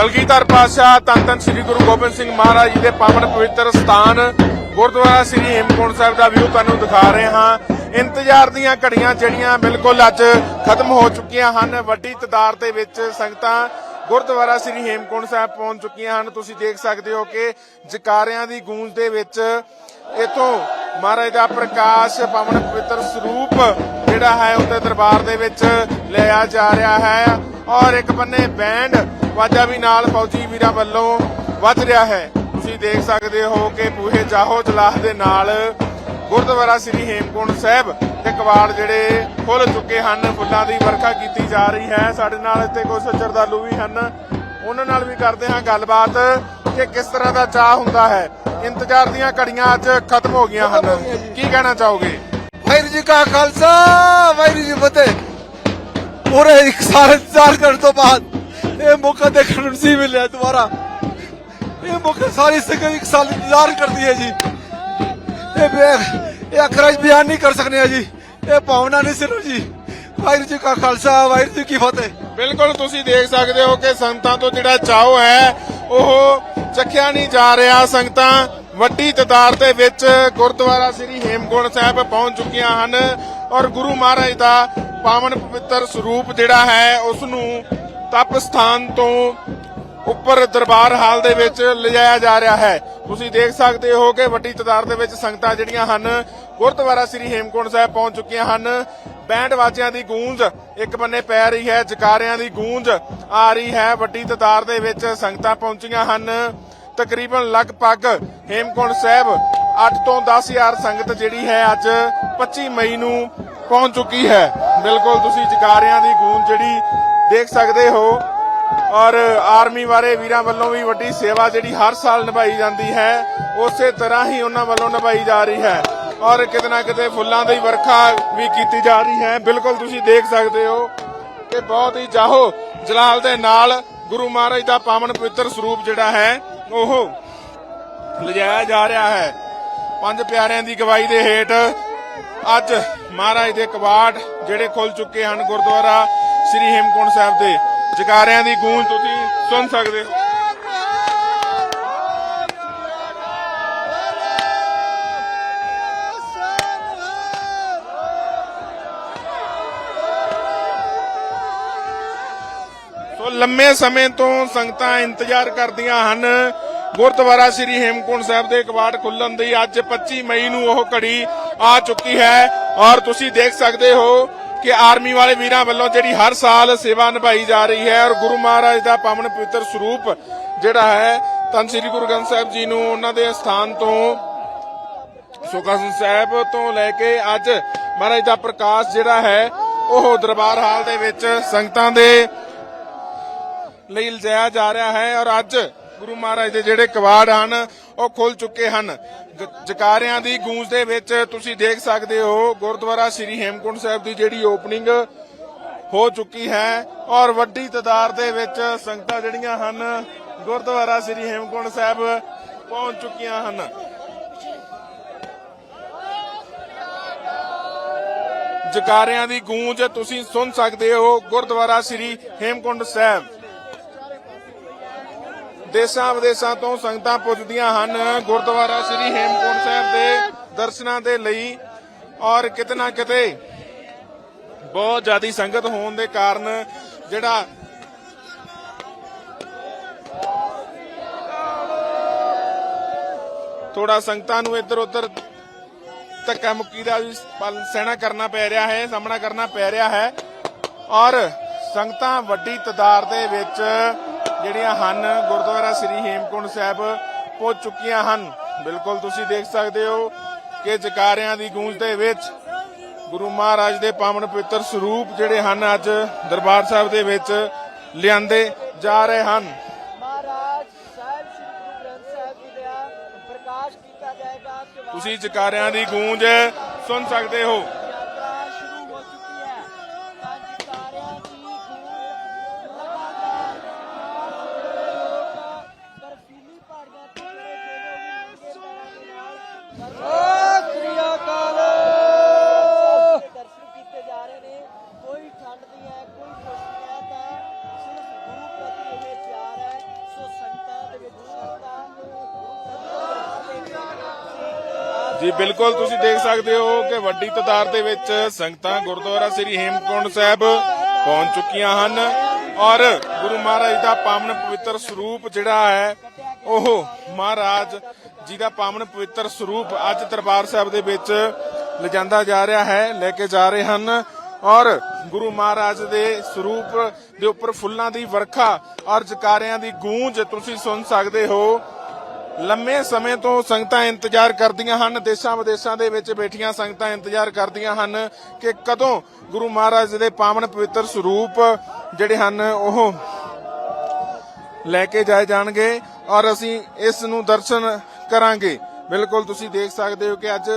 ਕਲਗੀਧਰ ਪਾਤਸ਼ਾਹ ਧੰਨ ਧੰਨ ਸ੍ਰੀ ਗੁਰੂ ਗੋਬਿੰਦ ਸਿੰਘ ਮਹਾਰਾਜ ਜੀ ਦੇ ਪਾਵਨ ਪਵਿੱਤਰ ਸਥਾਨ ਗੁਰਦੁਆਰਾ ਸ੍ਰੀ ਹੇਮਕੁੰਟ ਸਾਹਿਬ ਦਾ ਵਿਊ ਤੁਹਾਨੂੰ ਦਿਖਾ ਰਹੇ ਹਾਂ। ਇੰਤਜ਼ਾਰ ਦੀਆਂ ਘੜੀਆਂ ਜਿਹੜੀਆਂ ਬਿਲਕੁਲ ਅੱਜ ਖਤਮ ਹੋ ਚੁੱਕੀਆਂ ਹਨ। ਵੱਡੀ ਤਦਾਰ ਦੇ ਵਿੱਚ ਸੰਗਤਾਂ ਗੁਰਦੁਆਰਾ ਸ੍ਰੀ ਹੇਮਕੁੰਟ ਸਾਹਿਬ ਪਹੁੰਚ ਚੁੱਕੀਆਂ ਹਨ। ਤੁਸੀਂ ਦੇਖ ਸਕਦੇ ਹੋ ਕਿ ਜਕਾਰਿਆਂ ਦੀ ਗੂੰਜ ਦੇ ਵਿੱਚ ਇਥੋਂ ਮਹਾਰਾਜ ਦਾ ਪ੍ਰਕਾਸ਼ ਪਾਵਨ ਪਵਿੱਤਰ ਸਰੂਪ ਜਿਹੜਾ ਹੈ, ਉਹਦੇ ਦਰਬਾਰ ਦੇ ਵਿੱਚ ਲਿਆ ਜਾ ਰਿਹਾ ਹੈ। ਔਰ ਇੱਕ ਬੰਨੇ ਬੈਂਡ ਵਾਜਾ ਵੀ ਨਾਲ ਫੌਜੀ ਵੀਰਾਂ ਵੱਲੋਂ ਵੱਜ ਰਿਹਾ ਹੈ। ਤੁਸੀਂ ਦੇਖ ਸਕਦੇ ਹੋ ਕਿ ਬੂਹੇ ਜਾਹੋ ਜਲਾਹ ਦੇ ਨਾਲ ਗੁਰਦੁਆਰਾ ਸ੍ਰੀ ਹੇਮਕੁੰਟ ਸਾਹਿਬ ਦੇ ਕਵਾੜ ਜਿਹੜੇ ਖੁੱਲ ਚੁੱਕੇ ਹਨ, ਫੁੱਲਾਂ ਦੀ ਵਰਖਾ ਕੀਤੀ ਜਾ ਰਹੀ ਹੈ। ਸਾਡੇ ਨਾਲ ਇੱਥੇ ਕੁਝ ਸ਼ਰਧਾਲੂ ਵੀ ਹਨ। ਉਹਨਾਂ ਨਾਲ ਵੀ ਕਰਦੇ ਹਾਂ ਗੱਲਬਾਤ ਕਿ ਕਿਸ ਤਰ੍ਹਾਂ ਦਾ ਚਾਹ ਹੁੰਦਾ ਹੈ। ਇੰਤਜ਼ਾਰ ਦੀਆਂ ਘੜੀਆਂ ਅੱਜ ਖਤਮ ਹੋ ਗਈਆਂ ਹਨ। ਕੀ ਕਹਿਣਾ ਚਾਹੋਗੇ? ਵਾਹਿਗੁਰੂ ਜੀ ਕਾ ਖਾਲਸਾ, ਵਾਹਿਗੁਰੂ ਜੀ ਕੀ ਫਤਿਹ। ਪੂਰੇ ਇੱਕ ਸਾਲ ਇੰਤਜ਼ਾਰ ਕਰਨ ਤੋਂ ਬਾਅਦ ਇਹ ਮੌਕਾ ਦੇਖਣ ਨੂੰ ਸੀ ਮਿਲਿਆ ਦੁਬਾਰਾ। ਇਹ ਮੌਕਾ ਸਾਰੀ ਸੰਗਤ ਇੱਕ ਸਾਲ ਇੰਤਜ਼ਾਰ ਕਰਦੀ ਹੈ ਜੀ। ਇਹ ਇਹ ਅੱਖਰਾਂ ਬਿਆਨ ਨਹੀਂ ਕਰ ਸਕਨੇ ਆ ਜੀ। ਇਹ ਭਾਵਨਾ ਨਹੀਂ ਸਿਰਫ ਜੀ। ਵਾਹਿਗੁਰੂ ਜੀ ਕਾ ਖਾਲਸਾ, ਵਾਹਿਗੁਰੂ ਜੀ ਕੀ ਫਤਿਹ। ਬਿਲਕੁਲ ਤੁਸੀਂ ਦੇਖ ਸਕਦੇ ਹੋ ਕਿ ਸੰਗਤਾਂ ਤੋਂ ਜਿਹੜਾ ਚਾਹੋ ਹੈ, ਉਹ ਚੱਕਿਆ ਨਹੀਂ ਜਾ ਰਿਹਾ। ਸੰਗਤਾਂ ਵੱਡੀ ਤਦਾਰ ਦੇ ਵਿੱਚ ਗੁਰਦੁਆਰਾ ਸ੍ਰੀ ਹੇਮਕੁੰਟ ਸਾਹਿਬ ਪਹੁੰਚ ਚੁੱਕੀਆਂ ਹਨ ਔਰ ਗੁਰੂ ਮਹਾਰਾਜ ਦਾ ਪਾਵਨ ਪਵਿੱਤਰ ਸਰੂਪ ਜਿਹੜਾ ਹੈ ਉਸ ਨੂੰ ਤਪ ਸਥਾਨ ਤੋਂ ਉੱਪਰ ਦਰਬਾਰ ਹਾਲ ਦੇ ਵਿੱਚ ਲਿਜਾਇਆ ਜਾ ਰਿਹਾ ਹੈ। ਤੁਸੀਂ ਦੇਖ ਸਕਦੇ ਹੋ ਕਿ ਵੱਡੀ ਤਦਾਰ ਦੇ ਵਿੱਚ ਸੰਗਤਾਂ ਜਿਹੜੀਆਂ ਹਨ, ਗੁਰਦੁਆਰਾ ਸ੍ਰੀ ਹੇਮਕੁੰਟ ਸਾਹਿਬ ਪਹੁੰਚ ਚੁੱਕੀਆਂ ਹਨ। ਬੈਂਡ ਵਾਜਿਆਂ ਦੀ ਗੂੰਜ ਇੱਕ ਬੰਨੇ ਪੈ ਰਹੀ ਹੈ, ਜਕਾਰਿਆਂ ਦੀ ਗੂੰਜ ਆ ਰਹੀ ਹੈ। ਵੱਡੀ ਤਦਾਰ ਦੇ ਵਿੱਚ ਸੰਗਤਾਂ ਪਹੁੰਚੀਆਂ ਹਨ। ਤਕਰੀਬਨ ਲਗਭਗ ਹੇਮਕੁੰਟ ਸਾਹਿਬ 8 ਤੋਂ 10000 ਸੰਗਤ ਜਿਹੜੀ ਹੈ ਅੱਜ 25 ਮਈ ਨੂੰ ਪਹੁੰਚ ਚੁੱਕੀ ਹੈ। ਬਿਲਕੁਲ ਤੁਸੀਂ ਜਕਾਰਿਆਂ ਦੀ ਗੂੰਜ ਜਿਹੜੀ ਦੇਖ ਸਕਦੇ ਹੋ। ਔਰ ਆਰਮੀ ਵਾਲੇ ਵੀਰਾਂ ਵੱਲੋਂ ਵੀ ਵੱਡੀ ਸੇਵਾ ਜਿਹੜੀ ਹਰ ਸਾਲ ਨਿਭਾਈ ਜਾਂਦੀ ਹੈ, ਉਸੇ ਤਰ੍ਹਾਂ ਹੀ ਉਹਨਾਂ ਵੱਲੋਂ ਨਿਭਾਈ ਜਾ ਰਹੀ ਹੈ। ਔਰ ਕਿਤੇ ਨਾ ਕਿਤੇ ਫੁੱਲਾਂ ਦੀ ਵਰਖਾ ਵੀ ਕੀਤੀ ਜਾ ਰਹੀ ਹੈ। ਬਿਲਕੁਲ ਤੁਸੀਂ ਦੇਖ ਸਕਦੇ ਹੋ ਕਿ ਬਹੁਤ ਹੀ ਜਾਹੋ ਜਲਾਲ ਦੇ ਨਾਲ ਗੁਰੂ ਮਹਾਰਾਜ ਦਾ ਪਾਵਨ ਪਵਿੱਤਰ ਸਰੂਪ ਜਿਹੜਾ ਹੈ, ਉਹ ਲਿਜਾਇਆ ਜਾ ਰਿਹਾ ਹੈ। ਪੰਜ ਪਿਆਰਿਆਂ ਦੀ ਗਵਾਹੀ ਦੇ ਹੇਠ ਅੱਜ ਮਹਾਰਾਜ ਦੇ ਕਵਾੜ ਜਿਹੜੇ ਖੁੱਲ ਚੁੱਕੇ ਹਨ ਗੁਰਦੁਆਰਾ ਸ੍ਰੀ ਹੇਮਕੁੰਟ ਸਾਹਿਬ ਦੇ ਜਕਾਰਿਆਂ ਦੀ ਗੂੰਜ ਤੁਸੀਂ ਸੁਣ ਸਕਦੇ ਹੋ। ਸੋ ਲੰਮੇ ਸਮੇਂ ਤੋਂ ਸੰਗਤਾਂ ਇੰਤਜ਼ਾਰ ਕਰਦੀਆਂ ਹਨ। ਗੁਰਦੁਆਰਾ ਸ੍ਰੀ ਹੇਮਕੁੰਟ ਸਾਹਿਬ ਦੇ ਕਵਾੜ ਖੁੱਲਣ ਦੀ ਅੱਜ 25 ਮਈ ਨੂੰ ਉਹ ਘੜੀ ਆ ਚੁੱਕੀ ਹੈ ਔਰ ਤੁਸੀਂ ਦੇਖ ਸਕਦੇ ਹੋ ਕਿ ਆਰਮੀ ਵਾਲੇ ਵੀਰਾਂ ਵੱਲੋਂ ਜਿਹੜੀ ਹਰ ਸਾਲ ਸੇਵਾ ਨਿਭਾਈ ਜਾ ਰਹੀ ਹੈ ਔਰ ਗੁਰੂ ਮਹਾਰਾਜ ਦਾ ਪਾਵਨ ਪਵਿੱਤਰ ਸਰੂਪ ਜਿਹੜਾ ਹੈ, ਧੰਨ ਸ੍ਰੀ ਗੁਰੂ ਗ੍ਰੰਥ ਸਾਹਿਬ ਜੀ ਨੂੰ ਉਹਨਾਂ ਦੇ ਸਥਾਨ ਤੋਂ, ਸੁਖਾਸਨ ਸਾਹਿਬ ਤੋਂ ਲੈ ਕੇ ਅੱਜ ਮਹਾਰਾਜ ਦਾ ਪ੍ਰਕਾਸ਼ ਜਿਹੜਾ ਹੈ, ਉਹ ਦਰਬਾਰ ਹਾਲ ਦੇ ਵਿੱਚ ਸੰਗਤਾਂ ਦੇ ਲਈ ਲਿਜਾਇਆ ਜਾ ਰਿਹਾ ਹੈ ਔਰ ਅੱਜ ਗੁਰੂ ਮਹਾਰਾਜ ਦੇ ਜਿਹੜੇ ਕਵਾੜ ਹਨ, ਉਹ ਖੁੱਲ ਚੁੱਕੇ ਹਨ। ਜ- ਜਕਾਰਿਆਂ ਦੀ ਗੂੰਜ ਦੇ ਵਿੱਚ ਤੁਸੀਂ ਦੇਖ ਸਕਦੇ ਹੋ, ਗੁਰਦੁਆਰਾ ਸ੍ਰੀ ਹੇਮਕੁੰਟ ਸਾਹਿਬ ਦੀ ਜਿਹੜੀ ਓਪਨਿੰਗ ਹੋ ਚੁੱਕੀ ਹੈ ਔਰ ਵੱਡੀ ਤਦਾਰ ਦੇ ਵਿੱਚ ਸੰਗਤਾਂ ਜਿਹੜੀਆਂ ਹਨ, ਗੁਰਦੁਆਰਾ ਸ੍ਰੀ ਹੇਮਕੁੰਟ ਸਾਹਿਬ ਪਹੁੰਚ ਚੁੱਕੀਆਂ ਹਨ। ਜਕਾਰਿਆਂ ਦੀ ਗੂੰਜ ਤੁਸੀਂ ਸੁਣ ਸਕਦੇ ਹੋ, ਗੁਰਦੁਆਰਾ ਸ੍ਰੀ ਹੇਮਕੁੰਟ ਸਾਹਿਬ। ਦੇਸ਼ਾਂ ਵਿਦੇਸ਼ਾਂ ਤੋਂ ਸੰਗਤਾਂ ਪੁੱਜਦੀਆਂ ਹਨ। ਗੁਰਦੁਆਰਾ ਸ੍ਰੀ ਹੇਮਕੁੰਟ ਸਾਹਿਬ ਦੇ ਦਰਸ਼ਨਾਂ ਦੇ ਲਈ ਔਰ ਕਿਤੇ ਕਿਤੇ ਬਹੁਤ ਜ਼ਿਆਦੀ ਸੰਗਤ ਹੋਣ ਦੇ ਕਾਰਨ ਜਿਹੜਾ ਥੋੜਾ ਸੰਗਤਾਂ ਨੂੰ ਇੱਧਰ ਉੱਧਰ ਧੱਕਾ ਮੁੱਕੀ ਦਾ ਵੀ ਸਹਿਣਾ ਕਰਨਾ ਪੈ ਰਿਹਾ ਹੈ, ਸਾਹਮਣਾ ਕਰਨਾ ਪੈ ਰਿਹਾ ਹੈ। ਔਰ ਸੰਗਤਾਂ ਵੱਡੀ ਤਦਾਰ ਦੇ ਵਿੱਚ ਜਿਹੜੀਆਂ ਹਨ ਗੁਰਦੁਆਰਾ ਸ੍ਰੀ ਹੇਮਕੁੰਟ ਸਾਹਿਬ ਪਹੁੰਚ ਚੁੱਕੀਆਂ ਹਨ। ਬਿਲਕੁਲ ਤੁਸੀਂ ਦੇਖ ਸਕਦੇ ਹੋ ਕਿ ਜਕਾਰਿਆਂ ਦੀ ਗੂੰਜ ਦੇ ਵਿੱਚ ਗੁਰੂ ਮਹਾਰਾਜ ਦੇ ਪਾਵਨ ਪਵਿੱਤਰ ਸਰੂਪ ਜਿਹੜੇ ਹਨ ਅੱਜ ਦਰਬਾਰ ਸਾਹਿਬ ਦੇ ਵਿੱਚ ਲਿਆਂਦੇ ਜਾ ਰਹੇ ਹਨ। ਤੁਸੀਂ ਜਕਾਰਿਆਂ ਦੀ ਗੂੰਜ ਸੁਣ ਸਕਦੇ ਹੋ। ਜੀ, ਬਿਲਕੁਲ ਤੁਸੀਂ ਦੇਖ ਸਕਦੇ ਹੋ ਕਿ ਵੱਡੀ ਤਦਾਦ ਦੇ ਵਿੱਚ ਸੰਗਤਾਂ ਗੁਰਦੁਆਰਾ ਸ੍ਰੀ ਹੇਮਕੁੰਡ ਸਾਹਿਬ ਪਹੁੰਚ ਚੁੱਕੀਆਂ ਹਨ। ਔਰ ਗੁਰੂ ਮਹਾਰਾਜ ਦਾ ਪਾਵਨ ਪਵਿੱਤਰ ਸਰੂਪ ਜਿਹੜਾ ਹੈ, ਉਹ ਮਹਾਰਾਜ ਜੀ ਦਾ ਪਾਵਨ ਪਵਿੱਤਰ ਸਰੂਪ ਅੱਜ ਦਰਬਾਰ ਸਾਹਿਬ ਦੇ ਵਿੱਚ ਲਿਜਾਂਦਾ ਜਾ ਰਿਹਾ ਹੈ, ਲੈ ਕੇ ਜਾ ਰਹੇ ਹਨ। ਔਰ ਗੁਰੂ ਮਹਾਰਾਜ ਦੇ ਸਰੂਪ ਦੇ ਉੱਪਰ ਫੁੱਲਾਂ ਦੀ ਵਰਖਾ ਔਰ ਜਕਾਰਿਆਂ ਦੀ ਗੂੰਜ ਤੁਸੀਂ ਸੁਣ ਸਕਦੇ ਹੋ। ਲੰਮੇ ਸਮੇਂ ਤੋਂ ਸੰਗਤਾਂ ਇੰਤਜ਼ਾਰ ਕਰਦੀਆਂ ਹਨ, ਦੇਸ਼ਾਂ ਵਿਦੇਸ਼ਾਂ ਦੇ ਵਿੱਚ ਬੈਠੀਆਂ ਸੰਗਤਾਂ ਇੰਤਜ਼ਾਰ ਕਰਦੀਆਂ ਹਨ ਕਿ ਕਦੋਂ ਗੁਰੂ ਮਹਾਰਾਜ ਦੇ ਪਾਵਨ ਪਵਿੱਤਰ ਸਰੂਪ ਜਿਹੜੇ ਹਨ, ਉਹ ਲੈ ਕੇ ਜਾਏ ਜਾਣਗੇ ਔਰ ਅਸੀਂ ਇਸ ਨੂੰ ਦਰਸ਼ਨ ਕਰਾਂਗੇ। ਬਿਲਕੁਲ ਤੁਸੀਂ ਦੇਖ ਸਕਦੇ ਹੋ ਕਿ ਅੱਜ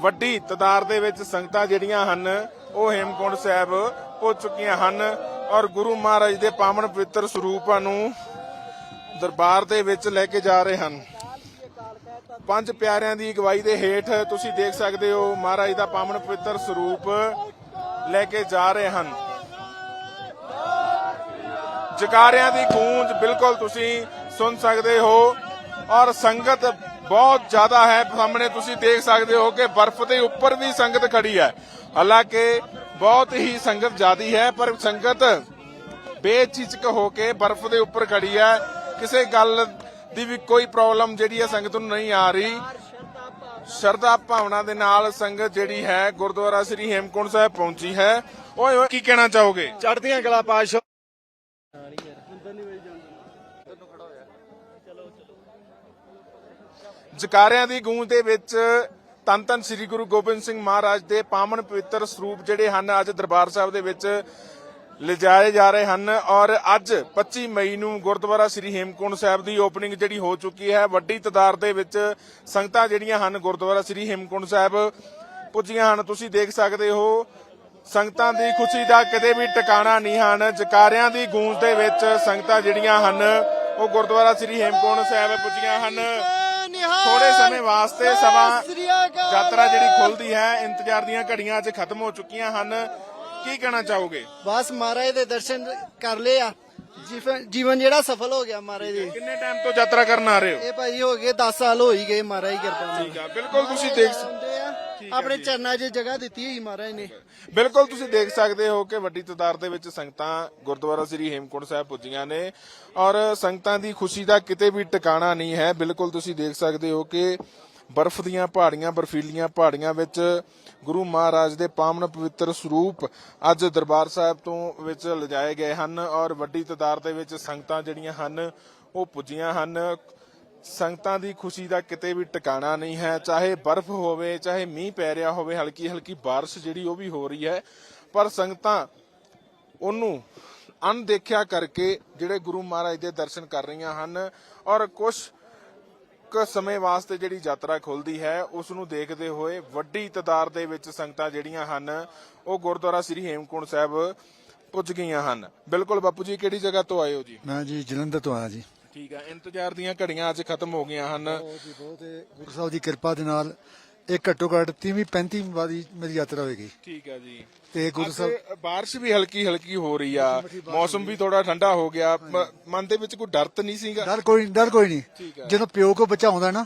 ਵੱਡੀ ਤਦਾਰ ਦੇ ਵਿੱਚ ਸੰਗਤਾਂ ਜਿਹੜੀਆਂ ਹਨ, ਉਹ ਹੇਮਕੁੰਡ ਸਾਹਿਬ ਪਹੁੰਚ ਚੁੱਕੀਆਂ ਹਨ ਔਰ ਗੁਰੂ ਮਹਾਰਾਜ ਦੇ ਪਾਵਨ ਪਵਿੱਤਰ ਸਰੂਪਾਂ ਨੂੰ ਦਰਬਾਰ ਦੇ ਵਿੱਚ ਲੈ ਕੇ ਜਾ ਰਹੇ ਹਨ। ਪੰਜ ਪਿਆਰਿਆਂ ਦੀ ਅਗਵਾਈ ਦੇ ਹੇਠ ਤੁਸੀਂ ਦੇਖ ਸਕਦੇ ਹੋ ਮਹਾਰਾਜ ਦਾ ਪਾਵਨ ਪਵਿੱਤਰ ਸਰੂਪ ਲੈ ਕੇ ਜਾ ਰਹੇ ਹਨ। ਜਕਾਰਿਆਂ ਦੀ ਗੂੰਜ ਬਿਲਕੁਲ ਤੁਸੀਂ ਸੁਣ ਸਕਦੇ ਹੋ। ਔਰ ਸੰਗਤ ਬਹੁਤ ਜ਼ਿਆਦਾ ਹੈ। ਸਾਹਮਣੇ ਤੁਸੀਂ ਦੇਖ ਸਕਦੇ ਹੋ ਕਿ ਬਰਫ਼ ਦੇ ਉੱਪਰ ਵੀ ਸੰਗਤ ਖੜੀ ਹੈ। ਹਾਲਾਂਕਿ ਬਹੁਤ ਹੀ ਸੰਗਤ ਜ਼ਿਆਦੀ ਹੈ, ਪਰ ਸੰਗਤ ਬੇਚਿਚਕ ਹੋ ਕੇ ਬਰਫ਼ ਦੇ ਉੱਪਰ ਖੜੀ ਹੈ। ਕਿਸੇ ਗੱਲ ਦੀ ਵੀ ਕੋਈ ਪ੍ਰੋਬਲਮ ਜਿਹੜੀ ਹੈ ਸੰਗਤ ਨੂੰ ਨਹੀਂ ਆ ਰਹੀ। ਸ਼ਰਧਾ ਭਾਵਨਾ ਦੇ ਨਾਲ ਸੰਗਤ ਜਿਹੜੀ ਹੈ ਗੁਰਦੁਆਰਾ ਸ੍ਰੀ ਹੇਮਕੁੰਟ ਸਾਹਿਬ ਪਹੁੰਚੀ ਹੈ। ਓਏ ਓਏ, ਕੀ ਕਹਿਣਾ ਚਾਹੋਗੇ? ਚੜਦੀਆਂ ਗਲਾ ਪਾਸ਼ ਜਕਾਰਿਆਂ ਦੀ ਗੂੰਜ ਦੇ ਵਿੱਚ ਤਨ ਤਨ ਸ੍ਰੀ ਗੁਰੂ ਗੋਬਿੰਦ ਸਿੰਘ ਮਹਾਰਾਜ ਦੇ ਪਾਵਨ ਪਵਿੱਤਰ ਸਰੂਪ ਜਿਹੜੇ ਹਨ, ਅੱਜ ਦਰਬਾਰ ਸਾਹਿਬ ਦੇ ਵਿੱਚ ਲਿਜਾਏ ਜਾ ਰਹੇ ਹਨ ਔਰ ਅੱਜ 25 ਮਈ ਨੂੰ ਗੁਰਦੁਆਰਾ ਸ੍ਰੀ ਹੇਮਕੁੰਟ ਸਾਹਿਬ ਦੀ ਓਪਨਿੰਗ ਜਿਹੜੀ ਹੋ ਚੁੱਕੀ ਹੈ, ਵੱਡੀ ਤਾਦਾਦ ਦੇ ਵਿੱਚ ਸੰਗਤਾਂ ਜਿਹੜੀਆਂ ਹਨ ਗੁਰਦੁਆਰਾ ਸ੍ਰੀ ਹੇਮਕੁੰਟ ਸਾਹਿਬ ਪੁੱਜੀਆਂ ਹਨ। ਤੁਸੀਂ ਦੇਖ ਸਕਦੇ ਹੋ ਸੰਗਤਾਂ ਦੀ ਖੁਸ਼ੀ ਦਾ ਕਦੇ ਵੀ ਟਿਕਾਣਾ ਨਹੀਂ ਹਨ। ਜਕਾਰਿਆਂ ਦੀ ਗੂੰਜ ਦੇ ਵਿੱਚ ਸੰਗਤਾਂ ਜਿਹੜੀਆਂ ਹਨ ਉਹ ਗੁਰਦੁਆਰਾ ਸ੍ਰੀ ਹੇਮਕੁੰਟ ਸਾਹਿਬ ਪੁੱਜੀਆਂ ਹਨ। ਥੋੜੇ ਸਮੇਂ ਵਾਸਤੇ ਸਭਾ ਯਾਤਰਾ ਜਿਹੜੀ ਖੁੱਲਦੀ ਹੈ ਇੰਤਜ਼ਾਰ ਦੀਆਂ ਘੜੀਆਂ ਅੱਜ ਖਤਮ ਹੋ ਚੁੱਕੀਆਂ ਹਨ। ਕੀ ਕਹਿਣਾ ਚਾਹੋਗੇ? ਬਸ ਮਹਾਰਾਜ ਦੇ ਦਰਸ਼ਨ ਕਰ ਲਏ ਆ। ਜੀਵਨ- ਜਿਹੜਾ ਸਫਲ ਹੋ ਗਿਆ ਮਹਾਰਾਜ ਦੇ। ਕਿੰਨੇ ਟਾਈਮ ਤੋਂ ਯਾਤਰਾ ਕਰਨ ਆ ਰਹੇ ਹੋ? ਇਹ ਭਾਈ ਹੋ ਗਏ 10 ਸਾਲ ਹੋ ਹੀ ਗਏ ਮਹਾਰਾਜ ਦੀ ਕਿਰਪਾ ਨਾਲ। ਠੀਕ ਆ ਬਿਲਕੁਲ ਤੁਸੀਂ ਦੇਖ ਆਪਣੇ ਚਰਨਾਂ 'ਚ ਜਗ੍ਹਾ ਦਿੱਤੀ ਹੋਈ ਮਹਾਰਾਜ ਨੇ। ਬਿਲਕੁਲ ਤੁਸੀਂ ਦੇਖ ਸਕਦੇ ਹੋ ਕਿ ਵੱਡੀ ਤਾਦਾਦ ਦੇ ਵਿੱਚ ਸੰਗਤਾਂ ਗੁਰਦੁਆਰਾ ਸ੍ਰੀ ਹੇਮਕੁੰਟ ਸਾਹਿਬ ਪੁੱਜੀਆਂ ਨੇ ਔਰ ਸੰਗਤਾਂ ਦੀ ਖੁਸ਼ੀ ਦਾ ਕਿਤੇ ਵੀ ਟਿਕਾਣਾ ਨਹੀਂ ਹੈ। ਬਿਲਕੁਲ ਤੁਸੀਂ ਦੇਖ ਸਕਦੇ ਹੋ ਕਿ ਬਰਫ਼ ਦੀਆਂ ਪਹਾੜੀਆਂ ਬਰਫੀਲੀਆਂ ਪਹਾੜੀਆਂ ਵਿੱਚ ਗੁਰੂ ਮਹਾਰਾਜ ਦੇ ਪਾਵਨ ਪਵਿੱਤਰ ਸਰੂਪ ਅੱਜ ਦਰਬਾਰ ਸਾਹਿਬ ਤੋਂ ਵਿੱਚ ਲਿਜਾਏ ਗਏ ਹਨ ਔਰ ਵੱਡੀ ਤਾਦਾਦ ਦੇ ਵਿੱਚ ਸੰਗਤਾਂ ਜਿਹੜੀਆਂ ਹਨ ਉਹ ਪੁੱਜੀਆਂ ਹਨ। ਸੰਗਤਾਂ ਦੀ ਖੁਸ਼ੀ ਦਾ ਕਿਤੇ ਵੀ ਟਿਕਾਣਾ ਨਹੀਂ ਹੈ। ਚਾਹੇ ਬਰਫ਼ ਹੋਵੇ, ਚਾਹੇ ਮੀਂਹ ਪੈ ਰਿਹਾ ਹੋਵੇ ਹਲਕੀ ਹਲਕੀ ਬਾਰਿਸ਼ ਜਿਹੜੀ ਉਹ ਵੀ ਹੋ ਰਹੀ ਹੈ। ਪਰ ਸੰਗਤਾਂ ਉਹਨੂੰ ਅਣਦੇਖਿਆ ਕਰਕੇ ਜਿਹੜੇ ਗੁਰੂ ਮਹਾਰਾਜ ਦੇ ਦਰਸ਼ਨ ਕਰ ਰਹੀਆਂ ਹਨ ਔਰ ਕੁਝ ਕੁ ਸਮੇਂ ਵਾਸਤੇ ਜਿਹੜੀ ਯਾਤਰਾ ਖੁੱਲਦੀ ਹੈ ਉਸ ਨੂੰ ਦੇਖਦੇ ਹੋਏ ਵੱਡੀ ਤਾਦਾਦ ਦੇ ਵਿੱਚ ਸੰਗਤਾਂ ਜਿਹੜੀਆਂ ਹਨ, ਉਹ ਗੁਰਦੁਆਰਾ ਸ੍ਰੀ ਹੇਮਕੁੰਟ ਸਾਹਿਬ ਪੁੱਜ ਗਈਆਂ ਹਨ। ਬਿਲਕੁਲ ਬਾਪੂ ਜੀ, ਕਿਹੜੀ ਜਗ੍ਹਾ ਤੋਂ ਆਏ ਹੋ ਜੀ? ਮੈਂ ਜੀ ਜਲੰਧਰ ਤੋਂ ਆਇਆ ਜੀ। ਠੀਕ ਹੈ ਇੰਤਜ਼ਾਰ ਦੀਆਂ ਘੜੀਆਂ ਅੱਜ ਖਤਮ ਹੋ ਗਈਆਂ ਹਨ। ਜੀ ਬਹੁਤ ਇਹ ਗੁਰੂ ਸਾਹਿਬ ਦੀ ਕਿਰਪਾ ਦੇ ਨਾਲ ਇਹ ਘੱਟੋ ਘੱਟ 30ਵੀਂ 35ਵੀਂ ਵਾਰੀ ਮੇਰੀ ਯਾਤਰਾ ਹੋਏਗੀ। ਠੀਕ ਹੈ ਜੀ। ਤੇ ਗੁਰੂ ਸਾਹਿਬ ਬਾਰਿਸ਼ ਵੀ ਹਲਕੀ ਹਲਕੀ ਹੋ ਰਹੀ ਆ। ਮੌਸਮ ਵੀ ਥੋੜਾ ਠੰਡਾ ਹੋ ਗਿਆ। ਮਨ ਦੇ ਵਿੱਚ ਕੋਈ ਡਰ ਤਾਂ ਨਹੀਂ ਸੀਗਾ? ਡਰ ਕੋਈ ਡਰ ਕੋਈ ਨਹੀਂ। ਹੈ। ਜਦੋਂ ਪਿਓ ਕੋ ਬੱਚਾ ਆਉਂਦਾ ਨਾ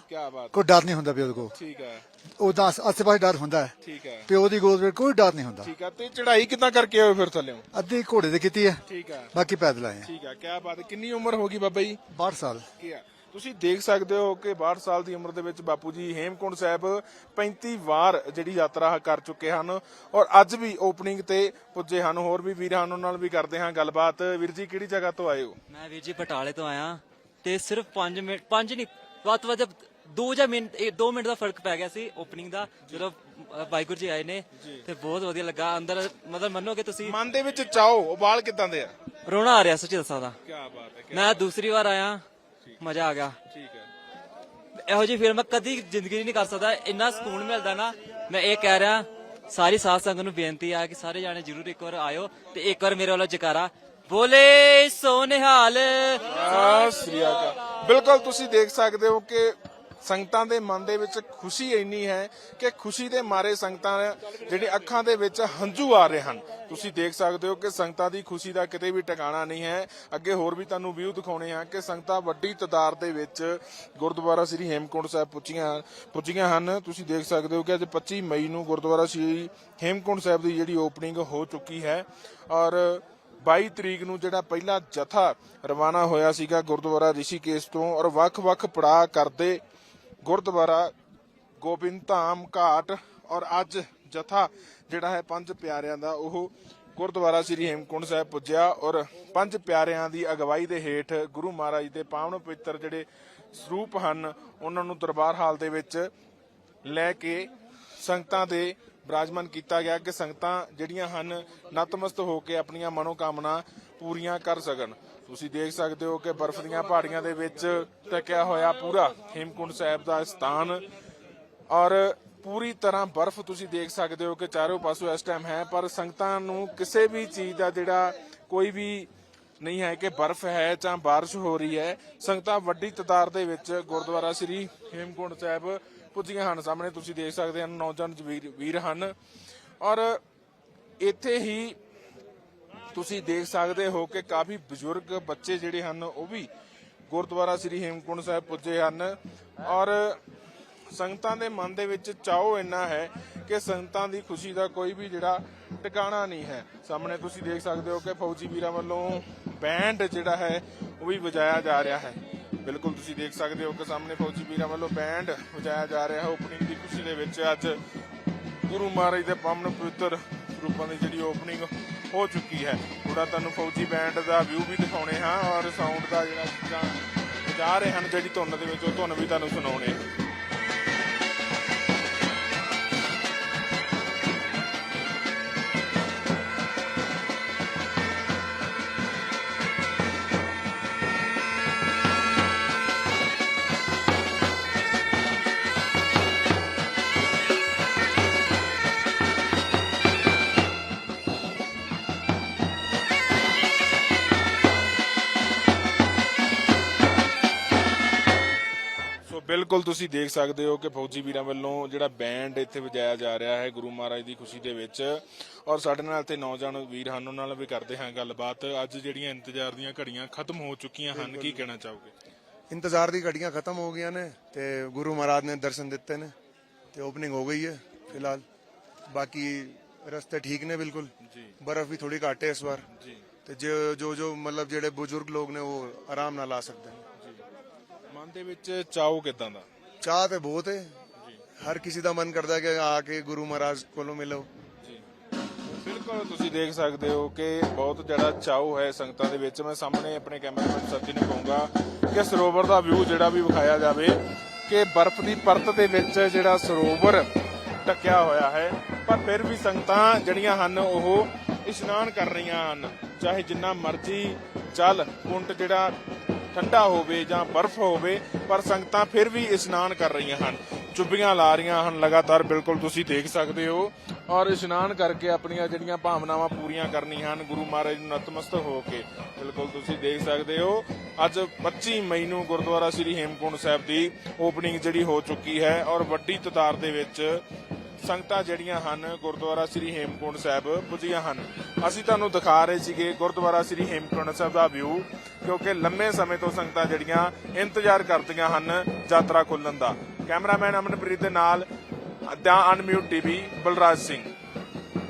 ਕੋਈ ਡਰ ਨਹੀਂ ਹੁੰਦਾ ਪਿਓ ਕੋ। ਠੀਕ ਹੈ ਉਹਦਾ ਆਸੇ ਪਾਸੇ ਡਰ ਹੁੰਦਾ ਹੈ। ਠੀਕ ਹੈ ਪਿਓ ਦੀ ਗੋਦ ਵਿੱਚ ਕੋਈ ਡਰ ਨਹੀਂ ਹੁੰਦਾ। ਠੀਕ ਹੈ ਤੇ ਚੜ੍ਹਾਈ ਕਿੱਦਾਂ ਕਰਕੇ ਆਏ ਹੋ ਫਿਰ ਥੱਲੇੋਂ? ਅੱਧੀ ਘੋੜੇ ਤੇ ਕੀਤੀ ਹੈ। ਠੀਕ ਹੈ ਬਾਕੀ ਪੈਦਲ ਆਏ ਹਾਂ। ਠੀਕ ਹੈ ਕੀ ਬਾਤ। ਹੈ। ਕਿੰਨੀ ਉਮਰ ਹੋ ਗਈ ਬਾਬਾ ਜੀ? 62 ਸਾਲ। ਕੀ ਆ ਤੁਸੀਂ ਦੇਖ ਸਕਦੇ ਹੋ ਕਿ 62 ਸਾਲ ਦੀ ਉਮਰ ਦੇ ਵਿੱਚ ਬਾਪੂ ਜੀ ਹੇਮਕੁੰਟ ਸਾਹਿਬ 35 ਵਾਰ ਜਿਹੜੀ ਯਾਤਰਾ ਕਰ ਚੁੱਕੇ ਹਨ ਔਰ ਅੱਜ ਵੀ ਓਪਨਿੰਗ ਤੇ ਪੁੱਜੇ ਹਨ। ਹੋਰ ਵੀ ਵੀਰਾਂ ਉਹਨਾਂ ਨਾਲ ਵੀ ਕਰਦੇ ਹਾਂ ਗੱਲਬਾਤ। ਵੀਰ ਜੀ ਕਿਹੜੀ ਜਗ੍ਹਾ ਤੋਂ ਆਏ ਹੋ? ਮੈਂ ਵੀਰ ਜੀ ਬਟਾਲੇ ਤੋਂ ਆਇਆ ਤੇ ਸਿਰਫ 5 ਮਿੰਟ 5 ਨਹੀਂ ਵੱਧ ਤੋਂ ਵੱਧ 2 ਜਾਂ ਮਿੰਟ 2 ਮਿੰਟ ਦਾ ਫ਼ਰਕ ਪੈ ਗਿਆ ਸੀ ਓਪਨਿੰਗ ਦਾ ਜਦੋਂ ਵਾਹਿਗੁਰੂ ਜੀ ਆਏ ਨੇ ਤੇ ਬਹੁਤ ਵਧੀਆ ਲੱਗਾ। ਅੰਦਰ ਮਤਲਬ ਮੰਨੋਗੇ ਤੁਸੀਂ? ਮਨ ਦੇ ਵਿੱਚ ਚਾਓ ਉਬਾਲ ਕਿਦਾਂ ਦੇ ਆ? ਰੋਣਾ ਆ ਰਿਹਾ ਸੱਚੀ ਦੱਸਾਂ ਦਾ ਕੀ ਬਾਤ ਹੈ ਮੈਂ ਦੂਸਰੀ ਵਾਰ ਆਇਆ। ਮਜ਼ਾ ਆ ਗਿਆ। ਠੀਕ ਹੈ। ਇਹੋ ਜਿਹੀ ਫਿਲਮ ਮੈਂ ਕਦੀ ਜ਼ਿੰਦਗੀ 'ਚ ਨਹੀਂ ਕਰ ਸਕਦਾ। ਇੰਨਾ ਸਕੂਨ ਮਿਲਦਾ ਨਾ ਮੈਂ ਇਹ ਕਹਿ ਰਿਹਾ ਸਾਰੀ ਸਾਧ ਸੰਗਤ ਨੂੰ ਬੇਨਤੀ ਆ ਕਿ ਸਾਰੇ ਜਾਣੇ ਜਰੂਰ ਇੱਕ ਵਾਰ ਆਇਓ ਤੇ ਇੱਕ ਵਾਰ ਮੇਰੇ ਵੱਲੋਂ ਜਕਾਰਾ। ਬੋਲੇ ਸੋ ਨਿਹਾਲ ਸਤਿ ਸ੍ਰੀ ਅਕਾਲ। ਬਿਲਕੁਲ ਤੁਸੀਂ ਦੇਖ ਸਕਦੇ ਹੋ ਕਿ ਸੰਗਤਾਂ ਦੇ ਮਨ ਦੇ ਵਿੱਚ ਖੁਸ਼ੀ ਇੰਨੀ ਹੈ ਕਿ ਖੁਸ਼ੀ ਦੇ ਮਾਰੇ ਸੰਗਤਾਂ ਜਿਹੜੀ ਅੱਖਾਂ ਦੇ ਵਿੱਚ ਹੰਝੂ ਆ ਰਹੇ ਹਨ। ਤੁਸੀਂ ਦੇਖ ਸਕਦੇ ਹੋ ਕਿ ਸੰਗਤਾਂ ਦੀ ਖੁਸ਼ੀ ਦਾ ਕਿਤੇ ਵੀ ਟਿਕਾਣਾ ਨਹੀਂ ਹੈ। ਅੱਗੇ ਹੋਰ ਵੀ ਤੁਹਾਨੂੰ ਵਿਊ ਦਿਖਾਉਣੇ ਆ ਕਿ ਸੰਗਤਾਂ ਵੱਡੀ ਤਾਦਾਦ ਦੇ ਵਿੱਚ ਗੁਰਦੁਆਰਾ ਸ੍ਰੀ ਹੇਮਕੁੰਟ ਸਾਹਿਬ ਪੁੱਜੀਆਂ ਪੁੱਜੀਆਂ ਹਨ। ਤੁਸੀਂ ਦੇਖ ਸਕਦੇ ਹੋ ਕਿ ਅੱਜ 25 ਮਈ ਨੂੰ ਗੁਰਦੁਆਰਾ ਸ੍ਰੀ ਹੇਮਕੁੰਟ ਸਾਹਿਬ ਦੀ ਜਿਹੜੀ ਓਪਨਿੰਗ ਹੋ ਚੁੱਕੀ ਹੈ ਔਰ 22 ਤਰੀਕ ਨੂੰ ਜਿਹੜਾ ਪਹਿਲਾ ਜਥਾ ਰਵਾਨਾ ਹੋਇਆ ਸੀਗਾ ਗੁਰਦੁਆਰਾ ਰਿਸ਼ੀਕੇਸ਼ ਤੋਂ ਔਰ ਵੱਖ-ਵੱਖ ਪੜਾਅ ਕਰਦੇ ਗੁਰਦੁਆਰਾ ਗੋਬਿੰਦ ਧਾਮ ਘਾਟ ਔਰ ਅੱਜ ਜਥਾ ਜਿਹੜਾ ਹੈ ਪੰਜ ਪਿਆਰਿਆਂ ਦਾ, ਉਹ ਗੁਰਦੁਆਰਾ ਸ੍ਰੀ ਹੇਮਕੁੰਟ ਸਾਹਿਬ ਪੁੱਜਿਆ ਔਰ ਪੰਜ ਪਿਆਰਿਆਂ ਦੀ ਅਗਵਾਈ ਦੇ ਹੇਠ ਗੁਰੂ ਮਹਾਰਾਜ ਦੇ ਪਾਵਨ ਪਵਿੱਤਰ ਜਿਹੜੇ ਸਰੂਪ ਹਨ, ਉਹਨਾਂ ਨੂੰ ਦਰਬਾਰ ਹਾਲ ਦੇ ਵਿੱਚ ਲੈ ਕੇ ਸੰਗਤਾਂ ਦੇ ਬਰਾਜਮਾਨ ਕੀਤਾ ਗਿਆ ਕਿ ਸੰਗਤਾਂ ਜਿਹੜੀਆਂ ਹਨ ਨਤਮਸਤ ਹੋ ਕੇ ਆਪਣੀਆਂ ਮਨੋਕਾਮਨਾ ਪੂਰੀਆਂ ਕਰ ਸਕਣ। ਤੁਸੀਂ ਦੇਖ ਸਕਦੇ ਹੋ ਕਿ ਬਰਫ਼ ਦੀਆਂ ਪਹਾੜੀਆਂ ਦੇ ਵਿੱਚ ਟਕਿਆ ਹੋਇਆ ਪੂਰਾ ਹੇਮਕੁੰਟ ਸਾਹਿਬ ਦਾ ਸਥਾਨ। ਔਰ ਪੂਰੀ ਤਰ੍ਹਾਂ ਬਰਫ਼ ਤੁਸੀਂ ਦੇਖ ਸਕਦੇ ਹੋ ਕਿ ਚਾਰੋਂ ਪਾਸੋਂ ਇਸ ਟਾਈਮ ਹੈ, ਪਰ ਸੰਗਤਾਂ ਨੂੰ ਕਿਸੇ ਵੀ ਚੀਜ਼ ਦਾ ਜਿਹੜਾ ਕੋਈ ਵੀ ਨਹੀਂ ਹੈ ਕਿ ਬਰਫ਼ ਹੈ ਜਾਂ ਬਾਰਿਸ਼ ਹੋ ਰਹੀ ਹੈ, ਸੰਗਤਾਂ ਵੱਡੀ ਤਾਦਾਦ ਦੇ ਵਿੱਚ ਗੁਰਦੁਆਰਾ ਸ੍ਰੀ ਹੇਮਕੁੰਟ ਸਾਹਿਬ ਪੁੱਜੀਆਂ ਹਨ। ਸਾਹਮਣੇ ਤੁਸੀਂ ਦੇਖ ਸਕਦੇ ਹੋ ਨੌਜਵਾਨ ਵੀਰ ਵੀਰ ਹਨ। ਔਰ ਇੱਥੇ ਹੀ ਤੁਸੀਂ ਦੇਖ ਸਕਦੇ ਹੋ ਕਿ ਕਾਫੀ ਬਜ਼ੁਰਗ ਬੱਚੇ ਜਿਹੜੇ ਹਨ, ਉਹ ਵੀ ਗੁਰਦੁਆਰਾ ਸ੍ਰੀ ਹੇਮਕੁੰਟ ਸਾਹਿਬ ਪੁੱਜੇ ਹਨ। ਔਰ ਸੰਗਤਾਂ ਦੇ ਮਨ ਦੇ ਵਿੱਚ ਚਾਓ ਇੰਨਾ ਹੈ ਕਿ ਸੰਗਤਾਂ ਦੀ ਖੁਸ਼ੀ ਦਾ ਕੋਈ ਵੀ ਜਿਹੜਾ ਟਿਕਾਣਾ ਨਹੀਂ ਹੈ। ਸਾਹਮਣੇ ਤੁਸੀਂ ਦੇਖ ਸਕਦੇ ਹੋ ਕਿ ਫੌਜੀ ਵੀਰਾਂ ਵੱਲੋਂ ਬੈਂਡ ਜਿਹੜਾ ਹੈ, ਉਹ ਵੀ ਵਜਾਇਆ ਜਾ ਰਿਹਾ ਹੈ। ਬਿਲਕੁਲ ਤੁਸੀਂ ਦੇਖ ਸਕਦੇ ਹੋ ਕਿ ਸਾਹਮਣੇ ਫੌਜੀ ਵੀਰਾਂ ਵੱਲੋਂ ਬੈਂਡ ਵਜਾਇਆ ਜਾ ਰਿਹਾ ਹੈ। ਓਪਨਿੰਗ ਦੀ ਖੁਸ਼ੀ ਦੇ ਵਿੱਚ ਅੱਜ ਗੁਰੂ ਮਹਾਰਾਜ ਦੇ ਪਾਵਨ ਪਵਿੱਤਰ ਰੂਪਾਂ ਦੀ ਜਿਹੜੀ ਓਪਨਿੰਗ ਹੋ ਚੁੱਕੀ ਹੈ। ਥੋੜਾ ਤੁਹਾਨੂੰ ਫੌਜੀ ਬੈਂਡ ਦਾ ਵਿਊ ਵੀ ਦਿਖਾਉਣੇ ਹਾਂ ਔਰ ਸਾਊਂਡ ਦਾ ਜਿਹੜਾ ਚੀਜ਼ਾਂ ਵਜਾ ਰਹੇ ਹਨ ਜਿਹੜੀ ਧੁਨ ਦੇ ਵਿੱਚ, ਉਹ ਧੁਨ ਵੀ ਤੁਹਾਨੂੰ ਸੁਣਾਉਣੇ। ਬਿਲਕੁਲ ਤੁਸੀਂ ਦੇਖ ਸਕਦੇ ਹੋ ਕਿ ਫੌਜੀ ਵੀਰਾਂ ਵੱਲੋਂ ਜਿਹੜਾ ਬੈਂਡ ਇੱਥੇ ਵਜਾਇਆ ਜਾ ਰਿਹਾ ਹੈ ਗੁਰੂ ਮਹਾਰਾਜ ਦੀ ਖੁਸ਼ੀ ਦੇ ਵਿੱਚ। ਔਰ ਸਾਡੇ ਨਾਲ ਤੇ ਨੌਜਵਾਨ ਵੀਰ ਹਨ ਉਹਨਾਂ ਨਾਲ ਵੀ ਕਰਦੇ ਹਾਂ ਗੱਲਬਾਤ। ਅੱਜ ਜਿਹੜੀਆਂ ਇੰਤਜ਼ਾਰ ਦੀਆਂ ਘੜੀਆਂ ਖਤਮ ਹੋ ਚੁੱਕੀਆਂ ਹਨ ਕੀ ਕਹਿਣਾ ਚਾਹੋਗੇ? ਇੰਤਜ਼ਾਰ ਦੀ ਘੜੀਆਂ ਖਤਮ ਹੋ ਗਈਆਂ ਨੇ ਤੇ ਗੁਰੂ ਮਹਾਰਾਜ ਨੇ ਦਰਸ਼ਨ ਦਿੱਤੇ ਨੇ ਤੇ ਓਪਨਿੰਗ ਹੋ ਗਈ ਹੈ ਫਿਲਹਾਲ। ਬਾਕੀ ਰਸਤੇ ਠੀਕ ਨੇ ਬਿਲਕੁਲ। ਜੀ। ਬਰਫ਼ ਵੀ ਥੋੜੀ ਘੱਟ ਹੈ ਇਸ ਵਾਰ। ਜੀ। ਤੇ ਜੋ ਜੋ ਜੋ ਮਤਲਬ ਜਿਹੜੇ ਬਜ਼ੁਰਗ ਲੋਕ ਨੇ ਉਹ ਆਰਾਮ ਨਾਲ ਆ ਸਕਦੇ ਨੇ। ਮਨ ਦੇ ਵਿੱਚ ਚਾਓ ਕਿਦਾਂ ਦਾ? ਚਾਹ ਤੇ ਬਹੁਤ ਹੈ ਹਰ ਕਿਸੇ ਦਾ ਮਨ ਕਰਦਾ ਕਿ ਆ ਕੇ ਗੁਰੂ ਮਹਾਰਾਜ ਕੋਲੋਂ ਮਿਲੋ। ਬਿਲਕੁਲ ਤੁਸੀਂ ਦੇਖ ਸਕਦੇ ਹੋ ਕਿ ਬਹੁਤ ਜਿਹੜਾ ਚਾਓ ਹੈ ਸੰਗਤਾਂ ਦੇ ਵਿੱਚ। ਮੈਂ ਸਾਹਮਣੇ ਆਪਣੇ ਕੈਮਰਾਮੈਨ ਸਾਥੀ ਨੂੰ ਕਹੂੰਗਾ ਕਿ ਸਰੋਵਰ ਦਾ ਵਿਊ ਜਿਹੜਾ ਵੀ ਵਿਖਾਇਆ ਜਾਵੇ ਕਿ ਬਰਫ਼ ਦੀ ਪਰਤ ਦੇ ਵਿੱਚ ਜਿਹੜਾ ਸਰੋਵਰ ਟਕਿਆ ਹੋਇਆ ਹੈ ਪਰ ਫਿਰ ਵੀ ਸੰਗਤਾਂ ਜਿਹੜੀਆਂ ਹਨ ਉਹ ਇਸ਼ਨਾਨ ਕਰ ਰਹੀਆਂ ਹਨ। ਚਾਹੇ ਜਿੰਨਾ ਮਰਜ਼ੀ ਚੱਲ ਕੁੰਟ ਜਿਹੜਾ ਠੰਡਾ ਹੋਵੇ ਜਾਂ ਬਰਫ਼ ਹੋਵੇ, ਪਰ ਸੰਗਤਾਂ ਫਿਰ ਵੀ ਇਸ਼ਨਾਨ ਕਰ ਰਹੀਆਂ ਹਨ। ਚੁੱਭੀਆਂ ਲਾ ਰਹੀਆਂ ਹਨ ਲਗਾਤਾਰ, ਬਿਲਕੁਲ ਤੁਸੀਂ ਦੇਖ ਸਕਦੇ ਹੋ। ਔਰ ਇਸ਼ਨਾਨ ਕਰਕੇ ਆਪਣੀਆਂ ਜਿਹੜੀਆਂ ਭਾਵਨਾਵਾਂ ਪੂਰੀਆਂ ਕਰਨੀਆਂ ਹਨ, ਗੁਰੂ ਮਹਾਰਾਜ ਨੂੰ ਨਤਮਸਤਕ ਹੋ ਕੇ। ਬਿਲਕੁਲ ਤੁਸੀਂ ਦੇਖ ਸਕਦੇ ਹੋ, ਅੱਜ 25 ਮਈ ਨੂੰ ਗੁਰਦੁਆਰਾ ਸ੍ਰੀ ਹੇਮਕੁੰਟ ਸਾਹਿਬ ਦੀ ਓਪਨਿੰਗ ਜਿਹੜੀ ਹੋ ਚੁੱਕੀ ਹੈ। ਔਰ ਵੱਡੀ ਤਾਦਾਦ ਦੇ ਵਿੱਚ ਸੰਗਤਾਂ ਜਿਹੜੀਆਂ ਹਨ, ਗੁਰਦੁਆਰਾ ਸ੍ਰੀ ਹੇਮਕੁੰਟ ਸਾਹਿਬ ਪੁੱਜੀਆਂ ਹਨ। ਅਸੀਂ ਤੁਹਾਨੂੰ ਦਿਖਾ ਰਹੇ ਸੀਗੇ ਗੁਰਦੁਆਰਾ ਸ੍ਰੀ ਹੇਮਕੁੰਟ ਸਾਹਿਬ ਦਾ ਵਿਊ ਕਿਉਂਕਿ ਲੰਮੇ ਸਮੇਂ ਤੋਂ ਸੰਗਤਾਂ ਜਿਹੜੀਆਂ ਇੰਤਜ਼ਾਰ ਕਰਦੀਆਂ ਹਨ ਯਾਤਰਾ ਖੁੱਲਣ ਦਾ। ਕੈਮਰਾਮੈਨ ਅਮਨਪ੍ਰੀਤ ਦੇ ਨਾਲ ਦਾ ਅਨਮਿਊਟ ਟੀਵੀ, ਬਲਰਾਜ ਸਿੰਘ।